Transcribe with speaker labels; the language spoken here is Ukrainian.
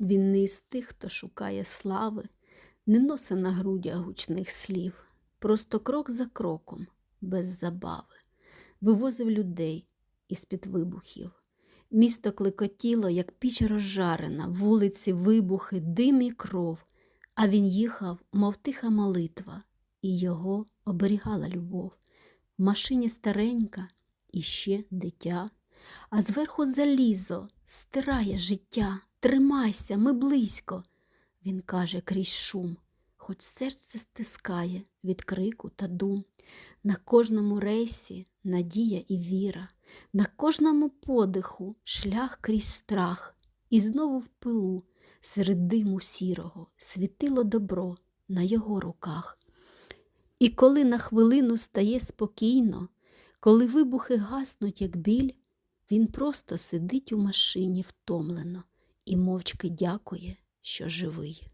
Speaker 1: Він не із тих, хто шукає слави, не носе на грудях гучних слів, просто крок за кроком, без забави, вивозив людей із-під вибухів. Місто клекотіло, як піч розжарена, вулиці, вибухи, дим і кров, а він їхав, мов тиха молитва, і його оберігала любов. В машині старенька і ще дитя, а зверху залізо стирає життя. Тримайся, ми близько. Він каже крізь шум, хоч серце стискає від крику та дум. На кожному рейсі надія і віра, на кожному подиху шлях крізь страх, і знову в пилу серед диму сірого світило добро на його руках. І коли на хвилину стає спокійно, коли вибухи гаснуть, як біль, він просто сидить у машині втомлено і мовчки дякує, що живий.